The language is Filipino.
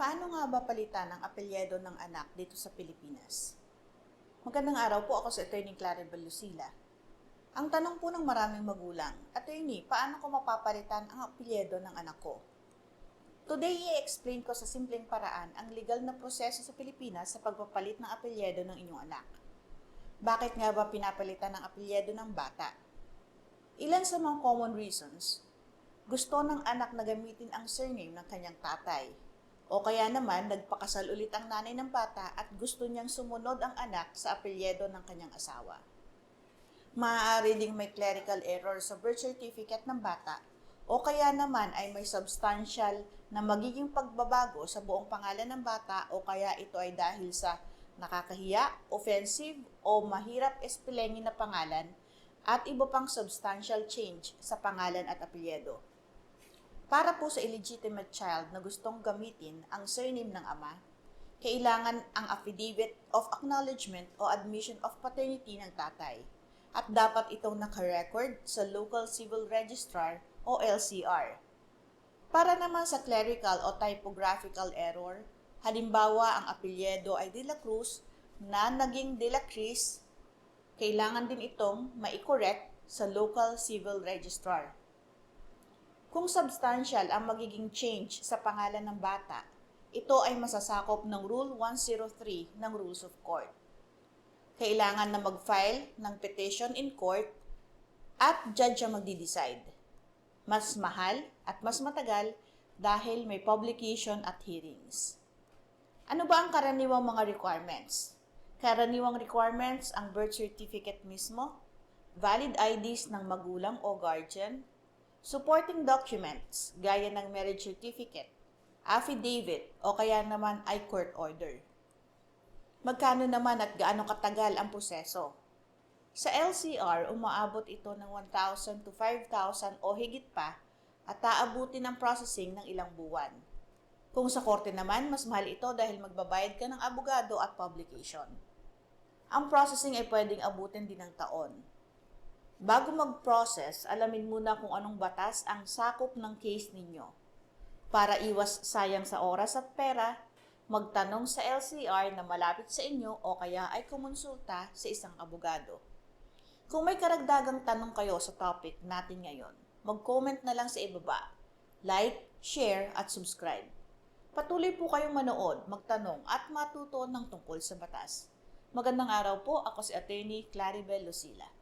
Paano nga ba palitan ang apelyido ng anak dito sa Pilipinas? Magandang araw po ako si Attorney Claribel Lucila. Ang tanong po ng maraming magulang, Attorney, paano ko mapapalitan ang apelyido ng anak ko? Today, i-explain ko sa simpleng paraan ang legal na proseso sa Pilipinas sa pagpapalit ng apelyido ng inyong anak. Bakit nga ba pinapalitan ang apelyido ng bata? Ilan sa mga common reasons, gusto ng anak na gamitin ang surname ng kanyang tatay. O kaya naman, nagpakasal ulit ang nanay ng bata at gusto niyang sumunod ang anak sa apelyido ng kanyang asawa. Maaari ding may clerical error sa birth certificate ng bata o kaya naman ay may substantial na magiging pagbabago sa buong pangalan ng bata o kaya ito ay dahil sa nakakahiya, offensive o mahirap espelengin na pangalan at iba pang substantial change sa pangalan at apelyido. Para po sa illegitimate child na gustong gamitin ang surname ng ama, kailangan ang affidavit of acknowledgement o admission of paternity ng tatay at dapat itong nakarecord sa local civil registrar o LCR. Para naman sa clerical o typographical error, halimbawa ang apelyido ay De La Cruz na naging De La Cris, kailangan din itong mai-correct sa local civil registrar. Kung substantial ang magiging change sa pangalan ng bata, ito ay masasakop ng Rule 103 ng Rules of Court. Kailangan na mag-file ng petition in court at judge ang magdi-decide. Mas mahal at mas matagal dahil may publication at hearings. Ano ba ang karaniwang mga requirements? Karaniwang requirements ang birth certificate mismo, valid IDs ng magulang o guardian, supporting documents gaya ng marriage certificate, affidavit o kaya naman ay court order. Magkano naman at gaano katagal ang proseso? Sa LCR, umaabot ito ng 1,000 to 5,000 o higit pa at aabutin ng processing ng ilang buwan. Kung sa korte naman, mas mahal ito dahil magbabayad ka ng abogado at publication. Ang processing ay pwedeng abutin din ng taon. Bago mag-process, alamin muna kung anong batas ang sakop ng case ninyo. Para iwas sayang sa oras at pera, magtanong sa LCR na malapit sa inyo o kaya ay kumonsulta sa isang abogado. Kung may karagdagang tanong kayo sa topic natin ngayon, mag-comment na lang sa ibaba. Like, share, at subscribe. Patuloy po kayong manood, magtanong at matuto ng tungkol sa batas. Magandang araw po, ako si Attorney Claribel Lucila.